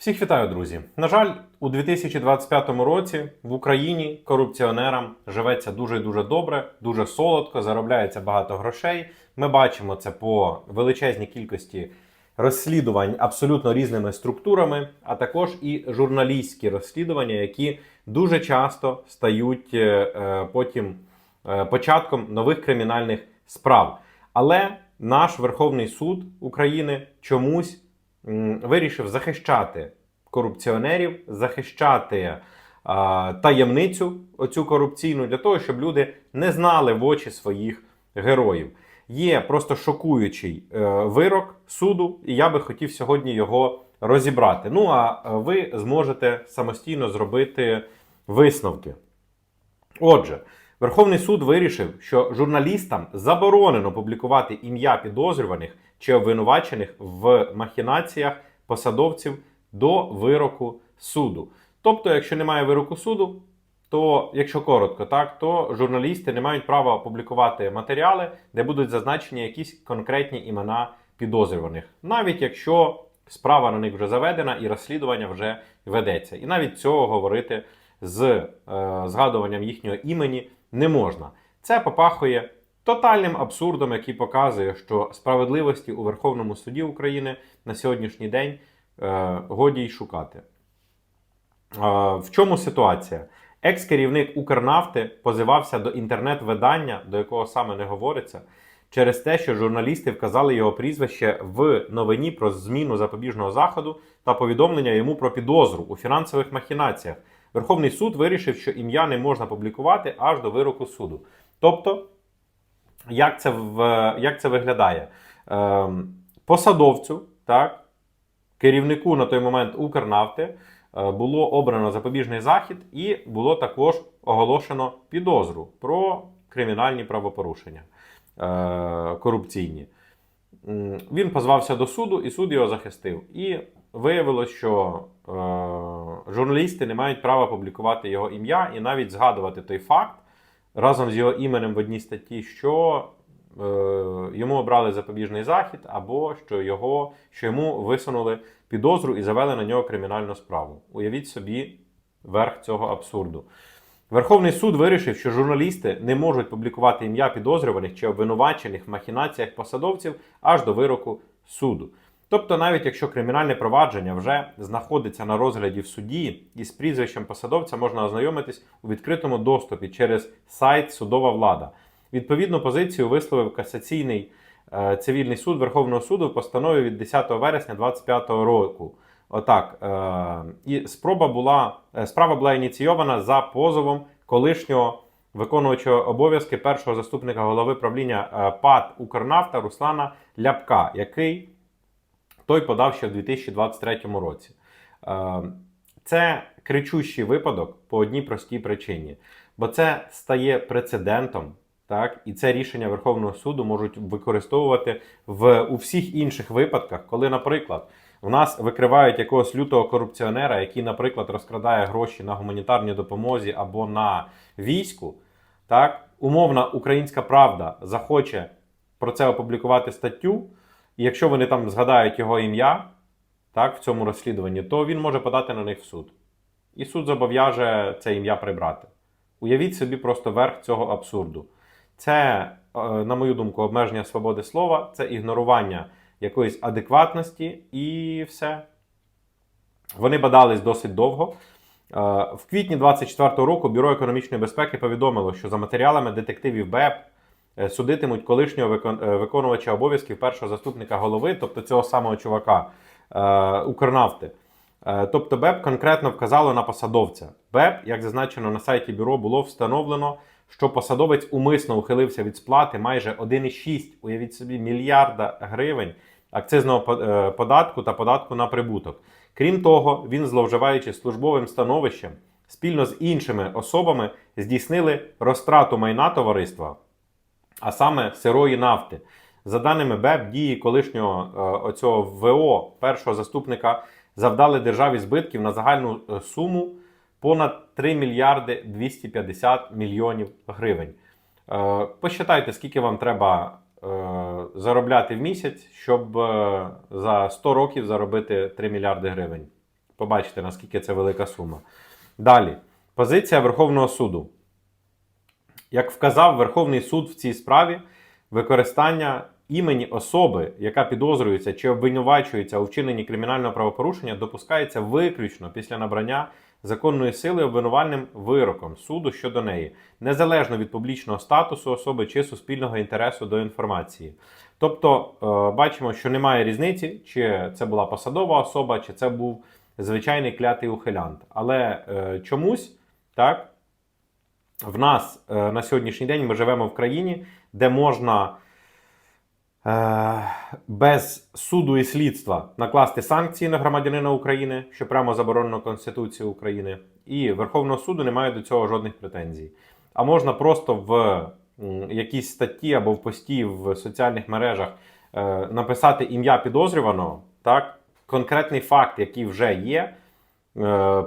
Всіх вітаю, друзі. На жаль, у 2025 році в Україні корупціонерам живеться дуже дуже добре, дуже солодко, заробляється багато грошей. Ми бачимо це по величезній кількості розслідувань абсолютно різними структурами, а також і журналістські розслідування, які дуже часто стають е, е, потім е, початком нових кримінальних справ. Але наш Верховний суд України чомусь вирішив захищати корупціонерів, захищати а, таємницю оцю корупційну для того, щоб люди не знали в очі своїх героїв. Є просто шокуючий е, вирок суду, і я би хотів сьогодні його розібрати. Ну а ви зможете самостійно зробити висновки. Отже, Верховний суд вирішив, що журналістам заборонено публікувати ім'я підозрюваних чи обвинувачених в махінаціях посадовців до вироку суду. Тобто, якщо немає вироку суду, то якщо коротко, так то журналісти не мають права публікувати матеріали, де будуть зазначені якісь конкретні імена підозрюваних, навіть якщо справа на них вже заведена і розслідування вже ведеться. І навіть цього говорити з е, згадуванням їхнього імені не можна. Це попахує тотальним абсурдом, який показує, що справедливості у Верховному суді України на сьогоднішній день е, годі й шукати. Е, в чому ситуація? Екс-керівник Укрнафти позивався до інтернет-видання, до якого саме не говориться, через те, що журналісти вказали його прізвище в новині про зміну запобіжного заходу та повідомлення йому про підозру у фінансових махінаціях. Верховний суд вирішив, що ім'я не можна публікувати аж до вироку суду. Тобто, як це, в, як це виглядає? Ем, посадовцю, так, керівнику на той момент Укрнафти е, було обрано запобіжний захід і було також оголошено підозру про кримінальні правопорушення е, корупційні. Він позвався до суду, і суд його захистив. І виявилось, що е, журналісти не мають права публікувати його ім'я і навіть згадувати той факт разом з його іменем в одній статті, що е, йому обрали запобіжний захід, або що, його, що йому висунули підозру і завели на нього кримінальну справу. Уявіть собі верх цього абсурду. Верховний суд вирішив, що журналісти не можуть публікувати ім'я підозрюваних чи обвинувачених в махінаціях посадовців аж до вироку суду. Тобто, навіть якщо кримінальне провадження вже знаходиться на розгляді в суді, із прізвищем посадовця можна ознайомитись у відкритому доступі через сайт Судова влада. Відповідну позицію висловив касаційний е, цивільний суд Верховного суду в постанові від 10 вересня 2025 року. Отак, е, і спроба була, е, справа була ініційована за позовом колишнього виконувача обов'язки першого заступника голови правління е, ПАД Укрнафта Руслана Ляпка, який той подав ще в 2023 році. Е, Це кричущий випадок по одній простій причині, бо це стає прецедентом. Так, і це рішення Верховного суду можуть використовувати в у всіх інших випадках, коли, наприклад, в нас викривають якогось лютого корупціонера, який, наприклад, розкрадає гроші на гуманітарній допомозі або на війську. Так, умовна українська правда захоче про це опублікувати статтю, якщо вони там згадають його ім'я так, в цьому розслідуванні, то він може подати на них в суд. І суд зобов'яже це ім'я прибрати. Уявіть собі просто верх цього абсурду. Це, е, на мою думку, обмеження свободи слова, це ігнорування якоїсь адекватності і все. Вони бадались досить довго. Е, В квітні 24-го року Бюро економічної безпеки повідомило, що за матеріалами детективів БЕП судитимуть колишнього е, виконувача обов'язків першого заступника голови, тобто цього самого чувака е, Укрнафти. Е, Тобто БЕП конкретно вказало на посадовця. БЕП, як зазначено на сайті бюро, було встановлено, що посадовець умисно ухилився від сплати майже 1,6, уявіть собі, мільярда гривень акцизного е, податку та податку на прибуток. Крім того, він, зловживаючи службовим становищем, спільно з іншими особами здійснили розтрату майна товариства, а саме сирої нафти. За даними БЕП, дії колишнього е, оцього ВО першого заступника завдали державі збитків на загальну е, суму понад 3 мільярди 250 мільйонів гривень. Е, Посчитайте, скільки вам треба заробляти в місяць, щоб за 100 років заробити 3 мільярди гривень. Побачите, наскільки це велика сума. Далі, позиція Верховного суду. Як вказав Верховний суд в цій справі, використання імені особи, яка підозрюється чи обвинувачується у вчиненні кримінального правопорушення, допускається виключно після набрання законної сили обвинувальним вироком суду щодо неї, незалежно від публічного статусу особи чи суспільного інтересу до інформації. Тобто, е, бачимо, що немає різниці, чи це була посадова особа, чи це був звичайний клятий ухилянт. Але е, чомусь так. В нас е, на сьогоднішній день ми живемо в країні, де можна е, без суду і слідства накласти санкції на громадянина України, що прямо заборонено Конституцією України, і Верховного суду немає до цього жодних претензій. А можна просто в якійсь статті або в пості в соціальних мережах е, написати ім'я підозрюваного, так, конкретний факт, який вже є,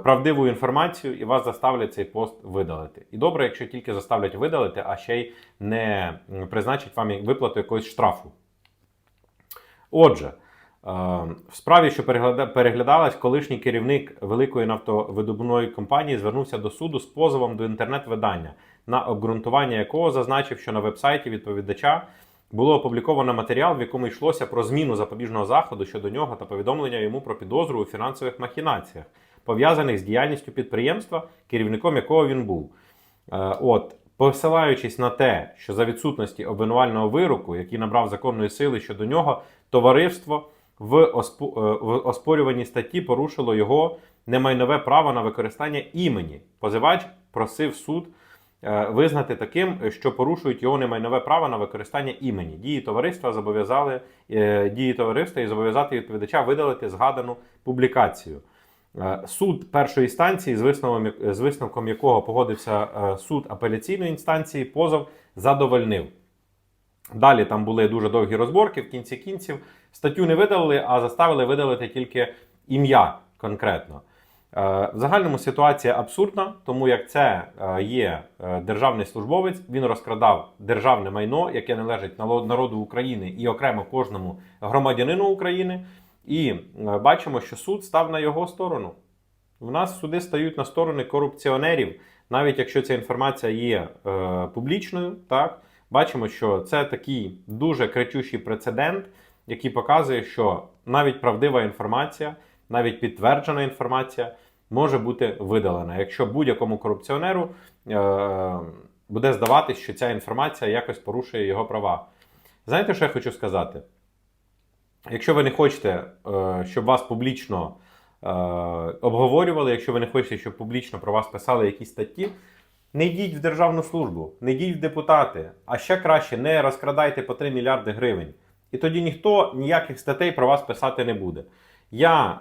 правдиву інформацію, і вас заставлять цей пост видалити. І добре, якщо тільки заставлять видалити, а ще й не призначать вам виплату якогось штрафу. Отже, е, в справі, що переглядалась, колишній керівник великої нафтовидобувної компанії звернувся до суду з позовом до інтернет-видання, на обґрунтування якого зазначив, що на вебсайті відповідача було опубліковано матеріал, в якому йшлося про зміну запобіжного заходу щодо нього та повідомлення йому про підозру у фінансових махінаціях, пов'язаних з діяльністю підприємства, керівником якого він був. Е, От, посилаючись на те, що за відсутності обвинувального вироку, який набрав законної сили щодо нього, товариство в, е, оспорюваній статті порушило його немайнове право на використання імені. Позивач просив суд е, визнати таким, що порушують його немайнове право на використання імені. Дії товариства зобов'язали дії товариства і зобов'язати відповідача видалити згадану публікацію. Е, Суд першої інстанції, з висновком, з висновком якого погодився е, суд апеляційної інстанції, позов задовольнив. Далі там були дуже довгі розборки. В кінці кінців статтю не видалили, а заставили видалити тільки ім'я конкретно. Е, В загальному ситуація абсурдна, тому як це є державний службовець, він розкрадав державне майно, яке належить народу України і окремо кожному громадянину України. І е, бачимо, що суд став на його сторону. В нас суди стають на сторони корупціонерів, навіть якщо ця інформація є е, публічною, так бачимо, що це такий дуже кричущий прецедент, який показує, що навіть правдива інформація, навіть підтверджена інформація може бути видалена, якщо будь-якому корупціонеру е, буде здаватись, що ця інформація якось порушує його права. Знаєте, що я хочу сказати? Якщо ви не хочете, е, щоб вас публічно е, обговорювали, якщо ви не хочете, щоб публічно про вас писали якісь статті, не йдіть в державну службу, не йдіть в депутати, а ще краще не розкрадайте по 3 мільярди гривень. І тоді ніхто ніяких статей про вас писати не буде. Я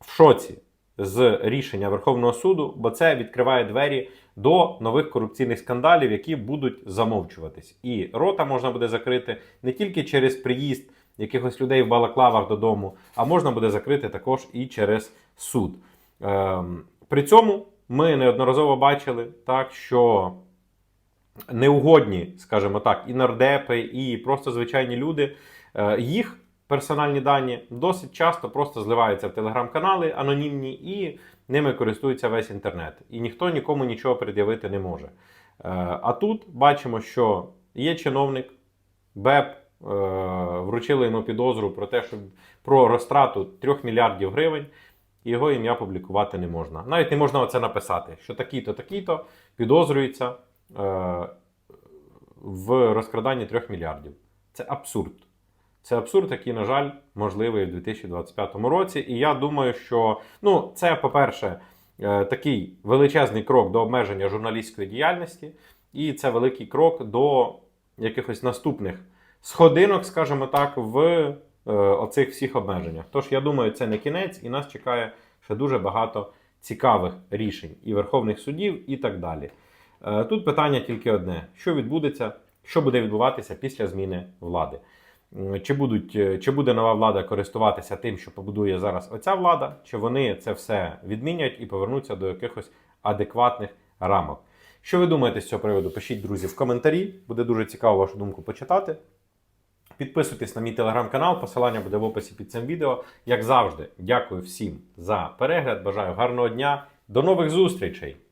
в шоці з рішення Верховного суду, бо це відкриває двері до нових корупційних скандалів, які будуть замовчуватись. І рота можна буде закрити не тільки через приїзд якихось людей в балаклавах додому, а можна буде закрити також і через суд. Ем, при цьому ми неодноразово бачили так, що неугодні, скажімо так, і нардепи, і просто звичайні люди, е, їх персональні дані досить часто просто зливаються в телеграм-канали анонімні і ними користується весь інтернет. І ніхто нікому нічого пред'явити не може. Е, А тут бачимо, що є чиновник, БЕП вручили йому підозру про те, що про розтрату 3 мільярдів гривень. Його ім'я публікувати не можна. Навіть не можна оце написати, що такий-то, такий-то підозрюється е, в розкраданні 3 мільярдів. Це абсурд. Це абсурд, який, на жаль, можливий в 2025 році. І я думаю, що ну, це, по-перше, е, такий величезний крок до обмеження журналістської діяльності, і це великий крок до якихось наступних сходинок, скажімо так, в е, оцих всіх обмеженнях. Тож, я думаю, це не кінець, і нас чекає ще дуже багато цікавих рішень і верховних судів, і так далі. Е, Тут питання тільки одне: що відбудеться, що буде відбуватися після зміни влади? Чи, будуть, е, чи буде нова влада користуватися тим, що побудує зараз оця влада, чи вони це все відмінять і повернуться до якихось адекватних рамок? Що ви думаєте з цього приводу? Пишіть, друзі, в коментарі. Буде дуже цікаво вашу думку почитати. Підписуйтесь на мій телеграм-канал, посилання буде в описі під цим відео. Як завжди, дякую всім за перегляд. Бажаю гарного дня. До нових зустрічей!